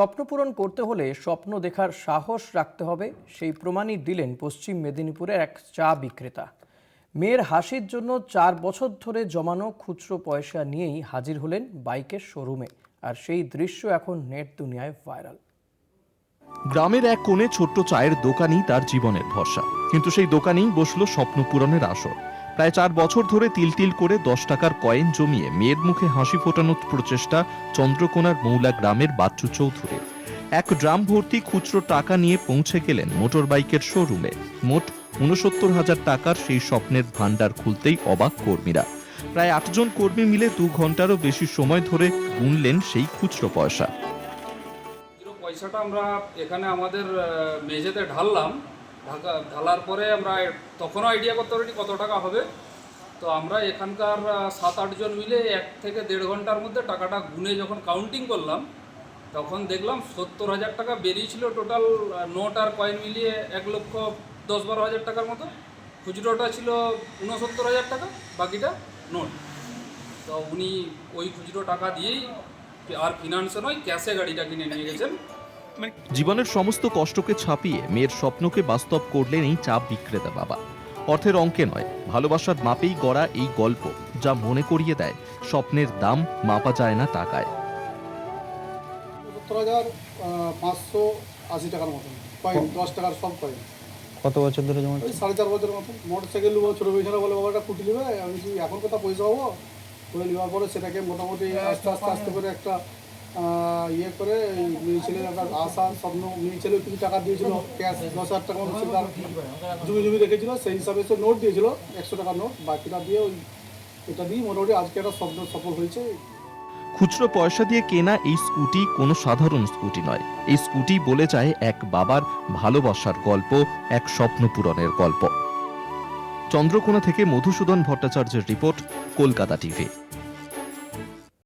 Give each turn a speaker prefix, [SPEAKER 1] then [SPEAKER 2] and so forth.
[SPEAKER 1] স্বপ্ন পূরণ করতে হলে স্বপ্ন দেখার সাহস রাখতে হবে, সেই প্রমাণই দিলেন পশ্চিম মেদিনীপুরের এক চা বিক্রেতা। মেয়ের হাসির জন্য চার বছর ধরে জমানো খুচরো পয়সা নিয়েই হাজির হলেন বাইকের শোরুমে, আর সেই দৃশ্য এখন নেট দুনিয়ায় ভাইরাল।
[SPEAKER 2] গ্রামের এক কোণে ছোট্ট চায়ের দোকানই তার জীবনের ভরসা, কিন্তু সেই দোকানেই বসল স্বপ্ন পূরণের আসর। প্রায় চার বছর ধরে তিল তিল করে দশ টাকার কয়েন জমিয়ে মেয়ের মুখে হাসি ফোটানোর প্রচেষ্টা চন্দ্রকোনার মৌলা গ্রামের বাচ্চু চৌধুরী। এক ড্রাম ভর্তি খুচরো টাকা নিয়ে পৌঁছে গেলেন মোটর বাইকের শোরুমে। মোট উনসত্তর হাজার টাকার সেই স্বপ্নের ভান্ডার খুলতেই অবাক কর্মীরা। প্রায় আটজন কর্মী মিলে দু ঘন্টারও বেশি সময় ধরে গুনলেন সেই খুচরো পয়সা।
[SPEAKER 3] পয়সাটা আমরা এখানে আমাদের মেঝেতে ঢাললাম। ঢাকা ঢালার পরে আমরা তখনও আইডিয়া করতে পারিনি কত টাকা হবে। তো আমরা এখানকার সাত আটজন মিলে এক থেকে দেড় ঘণ্টার মধ্যে টাকাটা গুনে যখন কাউন্টিং করলাম, তখন দেখলাম সত্তর হাজার টাকা বেরিয়েছিল টোটাল নোট আর কয়েন মিলিয়ে এক লক্ষ দশ বারো হাজার টাকার মতো। খুচরোটা ছিল উনসত্তর হাজার টাকা, বাকিটা নোট। তো উনি ওই খুচরো টাকা দিয়েই আর ফিনান্সে নয় ক্যাশে গাড়িটা কিনে নিয়ে গেছেন।
[SPEAKER 2] জীবনের সমস্ত কষ্টকে ছাপিয়ে মেয়ের স্বপ্নকে বাস্তব করলেন এই চা বিক্রেতা বাবা। অর্থের অঙ্কে নয় ভালোবাসার মাপেই গড়া এই গল্প যা মনে করিয়ে দেয় স্বপ্নের দাম মাপা যায় না টাকায়।
[SPEAKER 4] সত্তর হাজার পাঁচশো আশি টাকার মতন কয়েন দশ টাকার সব কয়েন
[SPEAKER 5] কত বছর ধরে জমা
[SPEAKER 4] ওই সাড়ে চার বছরের মতন। মোটর সাইকেল নেব ছোটো পয়সা বলে বাবাটা কুটি নেবে আমি কি এখন কথা পয়সা হব করে নেওয়ার পরে সেটাকে মোটামুটি আস্তে আস্তে আস্তে করে একটা ইয়ে করে ছেলের একটা আশা স্বপ্ন মেয়ে ছেলে কিছু টাকা দিয়েছিল ক্যাশ দশ হাজার টাকা মতো তার জমি জমি রেখেছিল, সেই হিসাবে সে নোট দিয়েছিল, একশো টাকার নোট বাকিটা দিয়ে ওই এটা দিয়ে মোটামুটি আজকে একটা স্বপ্ন সফল হয়েছে।
[SPEAKER 2] খুচরো পয়সা দিয়ে কেনা এই স্কুটি কোনো সাধারণ স্কুটি নয়। এই স্কুটি বলে যায় এক বাবার ভালোবাসার গল্প, এক স্বপ্ন পূরণের গল্প। চন্দ্রকোনা থেকে মধুসূদন ভট্টাচার্যের রিপোর্ট, কলকাতা টিভি।